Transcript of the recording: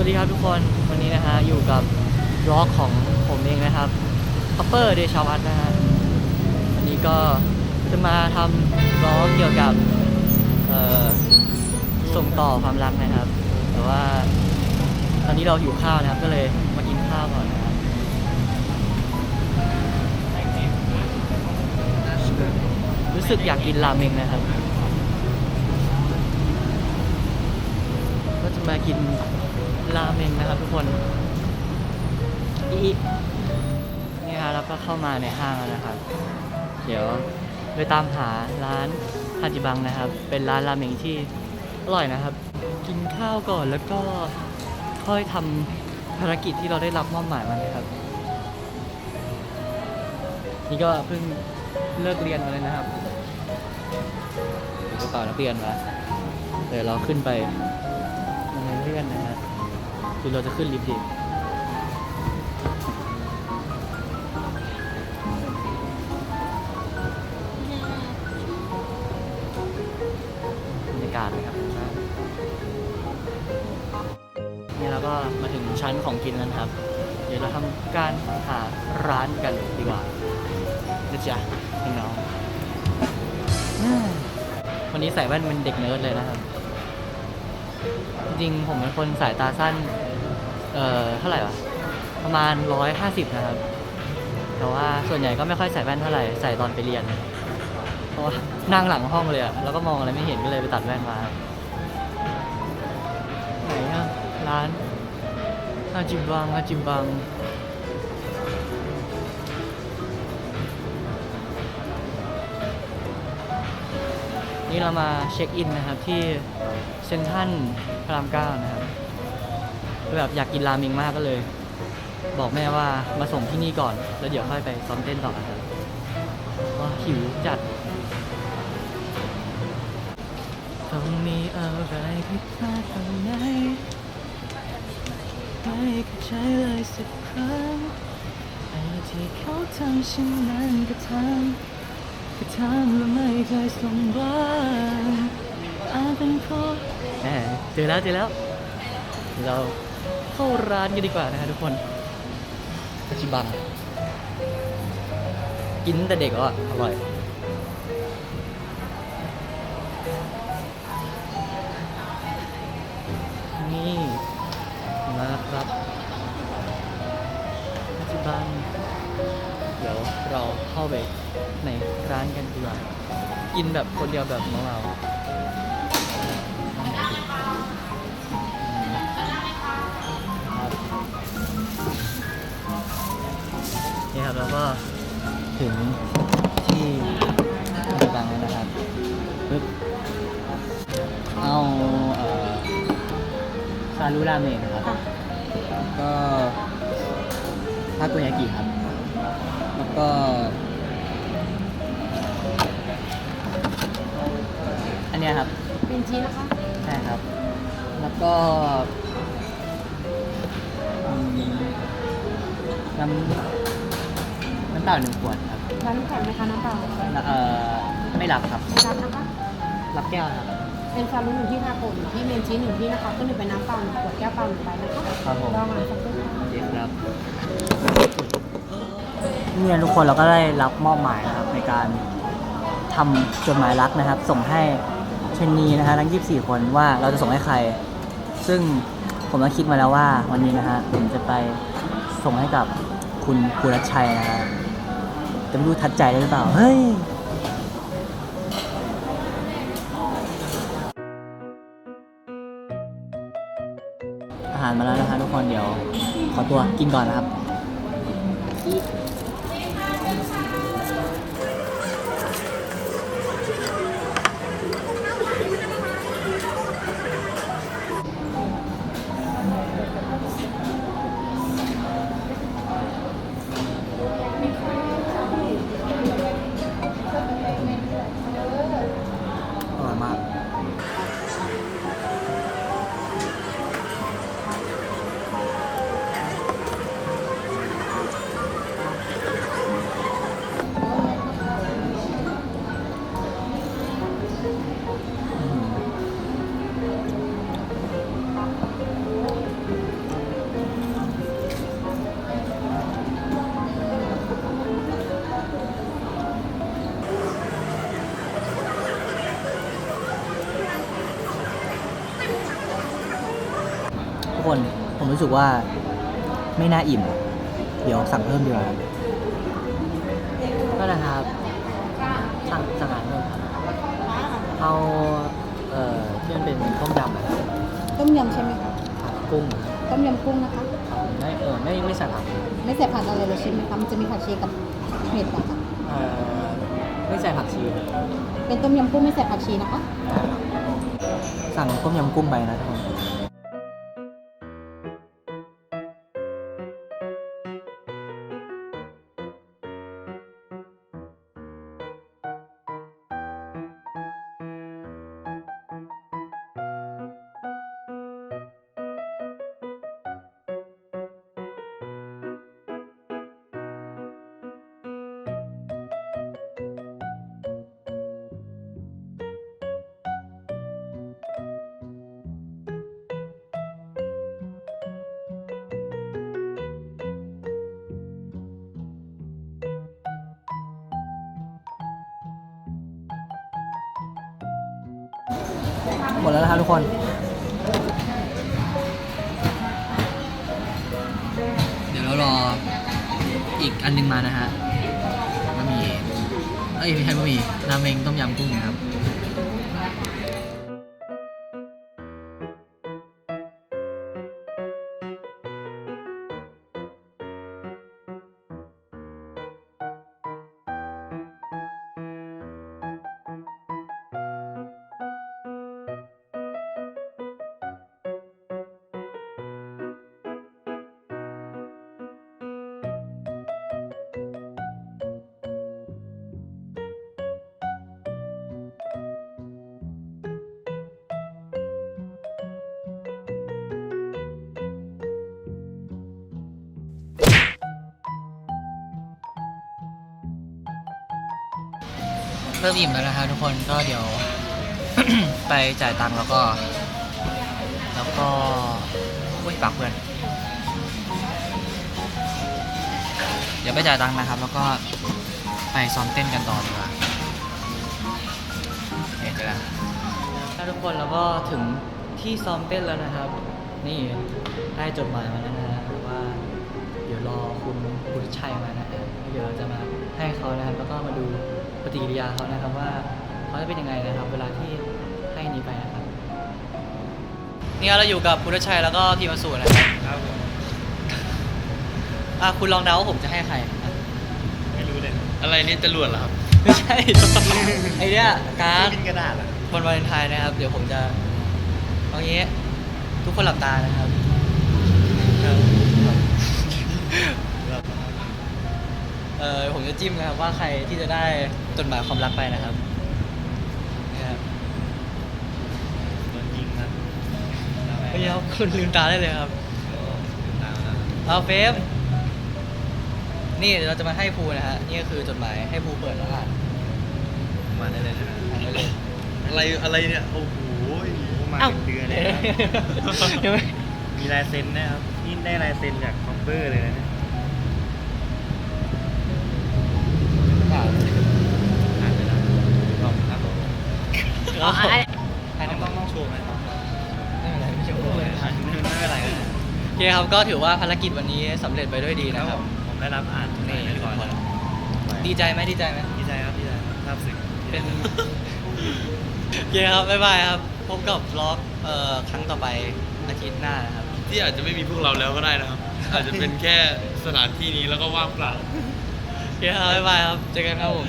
วัสดีครับทุกคนวันนี้นะฮะอยู่กับบล็อกของผมเองนะครับคัปเปอร์เดชาวัตนะฮะวันนี้ก็จะมาทำบล็อกเกี่ยวกับส่งต่อความรักนะครับ แต่ว่าตอนนี้เราหิวข้าวนะครับ ก็เลยมากินข้าวก่อนนะครับรู้สึกอยากกินราเมงนะครับ ก็จะมากิน ราเมงนะครับทุกคนอีนี่ฮะแล้วก็เข้ามาในห้างแล้วนะครับ เดี๋ยวไปตามหาร้านฮาจิบังนะครับ เป็นร้านราเมงที่อร่อยนะครับ กินข้าวก่อนแล้วก็ค่อยทำภารกิจที่เราได้รับมอบหมายมานะครับ นี่ก็เพิ่งเลิกเรียนมาเลยนะครับกระเป๋านักเรียนมาเดี๋ยวเราขึ้นไปบันเลื่อนนะฮะ คือเราจะขึ้นลิฟต์ดิบรรยากาศเลยครับนี่เราก็มาถึงชั้นของกินแล้วครับ เดี๋ยวเราทำการหาร้านกันดีกว่านะจ๊ะพี่น้องวันนี้ใส่แว่นเป็นเด็กเนิร์ดเลยนะครับ จริงผมเป็นคนสายตาสั้น เอ่อเท่าไหร่วะ ประมาณร้อยห้าสิบนะครับ แต่ว่าส่วนใหญ่ก็ไม่ค่อยใส่แว่นเท่าไหร่ ใส่ตอนไปเรียน เพราะว่านั่งหลังห้องเลยอะแล้วก็มองอะไรไม่เห็นก็เลยไปตัดแว่นมาไหนอะร้านอาจิมบังอาจิมบัง นี่เรามาเช็คอินนะครับที่เซนทันพระรามเก้านะครับแบบอยากกินราเมงมากก็เลย บอกแม่ว่ามาส่งที่นี่ก่อน แล้วเดี๋ยวค่อยไปซ้อมเต้นต่อครับว้าหิวจัดต้องมีอะไรผิดพลาดตรงไหนไม่เข้าใจเลยสักครั้งไอ้ที่เขาทำฉันนั้นก็ทำ ก็ทำแล้วไม่เคยสมหวังอาจเป็นเพราะแหมเจอแล้วเจอแล้ว เราเข้าร้านกันดีกว่านะฮะทุกคนอาชิบังกินตั้งแต่เด็กแล้วอะอร่อย กินแบบคนเดียวแบบของเรานี่ครับแล้วก็ถึงที่บังแล้วนะครับปึ๊บเอาเอ่อซาลูราเมงครับ ก็ทาโกยากิครับ แล้วก็ นเนี้ยครับเป็นชีสนะคะใช่ครับ แล้วก็อืมน้ำน้ำเปล่าหนึ่งขวดครับร้านน้ำแข็งไหมคะน้ำเปล่าแล้วเอ่อไม่รับครับไม่รับนะคะ รับแก้วครับเป็นซาลูหนึ่งที่ทาโกะหนึ่งที่เมนชีสหนึ่งที่นะคะก็หนึ่งเป็นน้ำเปล่าหนึ่งขวดแก้วเปล่าหนึ่งใบนะคะครับผมรองานสักครู่ค่ะ โอเคครับเนี่ยทุกคนเราก็ได้รับมอบหมายนะครับในการทำจดหมายรักนะครับ ส่งให้ เชนนีนะฮะทั้ง 24 คนว่าเราจะส่งให้ใคร ซึ่งผมก็คิดมาแล้วว่าวันนี้นะฮะผมจะไปส่งให้กับคุณภูรัชชัยนะฮะจะไม่รู้ทัดใจได้หรือเปล่า เฮ้ยอาหารมาแล้วนะฮะทุกคนเดี๋ยวขอตัวกินก่อนนะครับ รู้สึกว่าไม่น่าอิ่ม เดี๋ยวสั่งเพิ่มดีกว่าครับก็นะครับสั่งสั่งอาหารเพิ่มครับเอาเอ่อที่มันเป็นต้มยำอะครับต้มยำใช่ไหมคะผัดกุ้งอะครับต้มยำกุ้งนะคะไม่เออไม่ไม่ใส่ผักไม่ใส่ผักอะไรเลยใช่ไหมคะมันจะมีผักชีกับเห็ดอะค่ะเอ่อไม่ใส่ผักชีครับเป็นต้มยำกุ้งไม่ใส่ผักชีนะคะ สั่งต้มยำกุ้งไปนะทุกคน หมดแล้วนะครับทุกคน เดี๋ยวเรารออีกอันหนึงมานะฮะบะหมี่เอ้ยไม่ใช่บะหมี่ราเมงต้มยำกุ้งนะครับ เริ่มอิ่มแล้วนะครับทุกคนก็เดี๋ยว ไปจ่ายตังค์แล้วก็ แล้วก็อุ้ยปากเพื่อน เดี๋ยวไปจ่ายตังค์นะครับ แล้วก็ไปซ้อมเต้นกันต่อดีกว่าเห็นไหมถ้าทุกคนแล้วก็ถึงที่ซ้อมเต้นแล้วนะครับ นี่ได้จดหมายมาแล้วนะว่าเดี๋ยวรอคุณบุตรชัยมานะฮะเดี๋ยวเราจะมาให้เขานะครับแล้วก็มาดู ปฏิกิริยาเขานะครับว่าเขาจะเป็นยังไงนะครับ เวลาที่ให้นี้ไปนะครับนี่เราอยู่กับพุทธชัยแล้วก็ทีมสูนะครับครับผมอะคุณลองเดาว่าผมจะให้ใครอะไม่รู้เลยอะไรนี่จรวดเหรอครับไม่ใช่ ไอเนี้ยการ์ดบินกระดาษเหรอ วันวาเลนไทน์นะครับ เดี๋ยวผมจะเอางี้ ทุกคนหลับตานะครับ จะจิ้มนะครับว่าใครที่จะได้จดหมายความรักไปนะครับนี่ครับโดนยิงครับเฮ้ยครับคุณลืมตาได้เลยครับตามนะเอาเฟรมนี่เดี๋ยวเราจะมาให้ภูนะฮะนี่ก็คือจดหมายให้ภูเปิดแล้วอ่านมาได้เลยใช่ไหมอ่านได้เลย อะไรอะไรเนี่ยโอ้โหมาเป็นเดือนเลยนะยังไม่ มีลายเซ็นนะครับนี่ได้ลายเซ็นจากคอมเบอร์เลยนะเนี่ย เอาไอ้ให้น้องๆต้องโชว์ไหมไม่เป็นไรไม่ใช่ภูไม่เป็นไรครับโอเคครับก็ถือว่าภารกิจวันนี้สำเร็จไปด้วยดีนะนะคครัรับบผมได้รับอ่านนี่เรียบร้อยแล้วดีใจไหมดีใจไหมดีใจครับดีใจภาพสึกเป็นโอเคครับบ๊ายบายครับพบกับวล็อกเอ่อครั้งต่อไปอาทิตย์หน้านะครับ ที่อาจจะไม่มีพวกเราแล้วก็ได้นะครับ อาจจะเป็นแค่สถานที่นี้แล้วก็ว่างเปล่าโอเคครับบ๊ายบายครับเจอกันครับผม